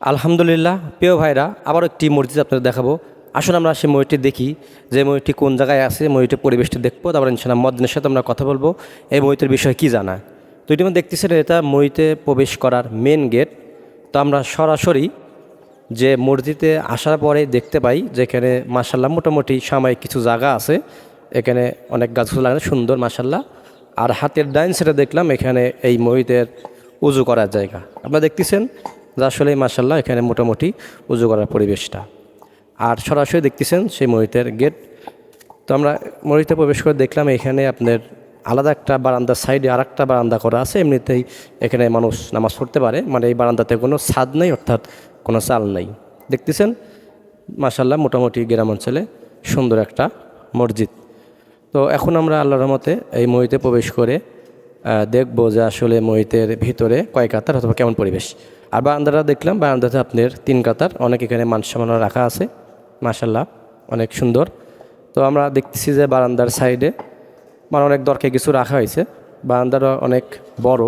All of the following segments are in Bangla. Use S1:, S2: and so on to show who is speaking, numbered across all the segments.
S1: আলহামদুলিল্লাহ, প্রিয় ভাইরা, আবার একটি মসজিদ আপনাদের দেখাবো। আসুন আমরা সেই ময়ূরটি দেখি, যে ময়ূরটি কোন জায়গায় আছে ময়ূরটির পরিবেশটি দেখব, তারপর ইনশাল্লাহ মদিনের সাথে আমরা কথা বলব, এই ময়ূরের বিষয়ে কী জানা। তো এটি আমরা দেখতেছেন এটা ময়ূরতে প্রবেশ করার মেন গেট তো আমরা সরাসরি যে মসজিদে আসার পরে দেখতে পাই যে এখানে মাসাল্লাহ মোটামুটি সাময়িক কিছু জায়গা আছে, এখানে অনেক গাছগুলো লাগানো, সুন্দর মাসাল্লাহ আর হাতের ডাইন সেটা দেখলাম এখানে এই মহিতের উজু করার জায়গা। আপনারা দেখতেছেন যে আসলে মাসাল্লাহ এখানে মোটামুটি উজু করার পরিবেশটা। আর সরাসরি দেখতেছেন সেই মহিতের গেট তো আমরা মসজিদে প্রবেশ করে দেখলাম এখানে আপনার আলাদা একটা বারান্দার সাইডে আর একটা বারান্দা করা আছে। এমনিতেই এখানে মানুষ নামাজ পড়তে পারে মানে এই বারান্দাতে কোনো ছাদ নেই, অর্থাৎ কোনো চাল নেই। দেখতেছেন? মাসাল্লাহ মোটামুটি গ্রাম অঞ্চলে সুন্দর একটা মসজিদ। তো এখন আমরা আল্লাহর রহমতে এই মহিতে প্রবেশ করে দেখব যে আসলে মহিতের ভিতরে কয় কাতার অথবা কেমন পরিবেশ। আর বারান্দাটা দেখলাম, বারান্দাতে আপনার তিন কাতার, অনেক এখানে মান সামান্য রাখা আছে মাসাল্লাহ অনেক সুন্দর। তো আমরা দেখতেছি যে বারান্দার সাইডে মানে অনেক দরকে কিছু রাখা হয়েছে, বারান্দাটা অনেক বড়।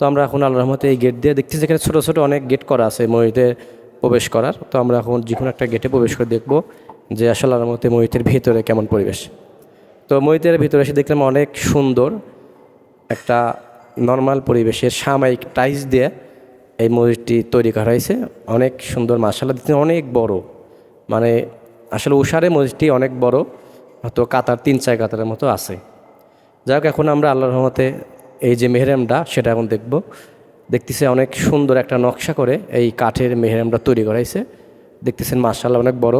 S1: তো আমরা এখন আল্লাহ রহমতে এই গেট দিয়ে দেখতেছি এখানে ছোটো ছোটো অনেক গেট করা আছে মহিতে প্রবেশ করার। তো আমরা এখন যে কোনো একটা গেটে প্রবেশ করে দেখব যে আসলে আল্লাহর মতে মহিতের ভিতরে কেমন পরিবেশ। তো মহিতের ভিতরে এসে দেখলাম অনেক সুন্দর একটা নর্মাল পরিবেশের সাময়িক টাইস দিয়ে এই মসজিদটি তৈরি করা হয়েছে। অনেক সুন্দর মাসাল্লাহ দিতে অনেক বড়। মানে আসলে উষারে মসজিদটি অনেক বড় তো কাতার, তিন চার কাতারের মতো আছে। যাই হোক, এখন আমরা আল্লাহর রহমতে এই যে মেহরামটা, সেটা এখন দেখব। দেখতেছে অনেক সুন্দর একটা নকশা করে এই কাঠের মেহরামটা তৈরি করাইছে দেখতেছেন মার্শাল্লাহ অনেক বড়।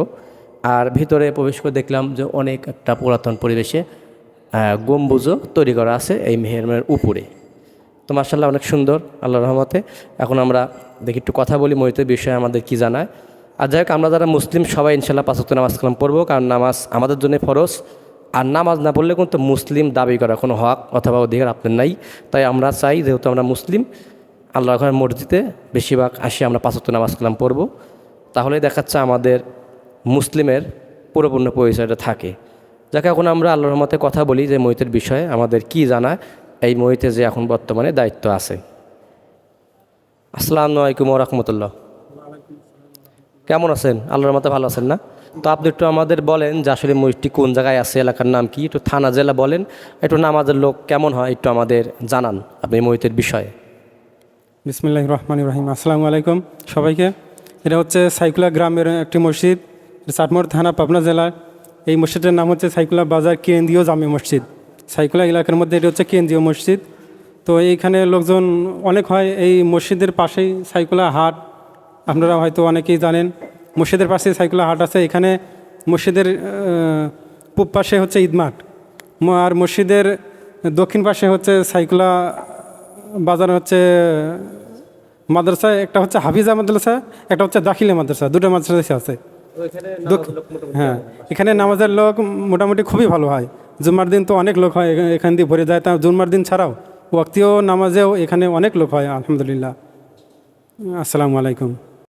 S1: আর ভিতরে প্রবেশ করে দেখলাম যে অনেক একটা পুরাতন পরিবেশে গম্বুজও তৈরি করা আছে এই মেহরামের উপরে। তো মার্শাল্লাহ অনেক সুন্দর আল্লাহ রহমতে। এখন আমরা দেখি একটু কথা বলি মহিতের বিষয়ে আমাদের কি জানায়। আর যাই হোক, আমরা যারা মুসলিম, সবাই ইনশাল্লাহ পাঁচত্ব নামাজ কালাম পড়ব, কারণ নামাজ আমাদের জন্য ফরজ। আর নামাজ না পড়লে কিন্তু মুসলিম দাবি করা কোনো হক অথবা অধিকার আপনার নাই। তাই আমরা চাই, যেহেতু আমরা মুসলিম আল্লাহ ঘরের মসজিদে বেশিরভাগ আসি আমরা পাঁচত্ব নামাজ কালাম পড়ব। তাহলেই দেখাচ্ছে আমাদের মুসলিমের পুরোপূর্ণ পরিচয়টা থাকে। যাকে, এখন আমরা আল্লাহর রহমতে কথা বলি যে মহিতের বিষয়ে, আমাদের কি জানা, এই মহিতে যে এখন বর্তমানে দায়িত্ব আছে। আসসালামু আলাইকুম রহমতুল্লাহ। কেমন আছেন? আল্লাহর মতো ভালো আছেন না? তো আপনি একটু আমাদের বলেন যে আসলে মসজিদটি কোন জায়গায় আছে, এলাকার নাম কি, একটু থানা, জেলা বলেন। একটু নামাজের লোক কেমন হয়, একটু আমাদের জানান আপনি মহিতের বিষয়ে।
S2: বিসমিল্লাহ রহমান রহিম। আসসালামু আলাইকুম সবাইকে। এটা হচ্ছে সাইকুলা গ্রামের একটি মসজিদ চাটমোড় থানা, পাবনা জেলার। এই মসজিদের নাম হচ্ছে সাইকুলা বাজার কেন্দ্রীয় জামে মসজিদ। সাইকুলা এলাকার মধ্যে এটা হচ্ছে কেন্দ্রীয় মসজিদ। তো এইখানে লোকজন অনেক হয়, এই মসজিদের পাশেই সাইকুলা হাট। আপনারা হয়তো অনেকেই জানেন, মসজিদের পাশে সাইকুলা হাট আছে। এখানে মসজিদের পূব পাশে হচ্ছে ঈদমাঠ আর মসজিদের দক্ষিণ পাশে হচ্ছে সাইকুলা বাজার হচ্ছে, মাদ্রাসা। একটা হচ্ছে হাফিজা মাদ্রাসা, একটা হচ্ছে দাখিলে মাদ্রাসা। দুটো মাদ্রাসা আছে। হ্যাঁ এখানে নামাজের লোক মোটামুটি খুবই ভালো হয়। জুম্মার দিন তো অনেক লোক হয় এখান- দিয়ে ভরে যায়। তা জুম্মার দিন ছাড়াও ওয়াক্তিও নামাজেও এখানে অনেক লোক হয় আলহামদুলিল্লাহ। আসসালামু আলাইকুম।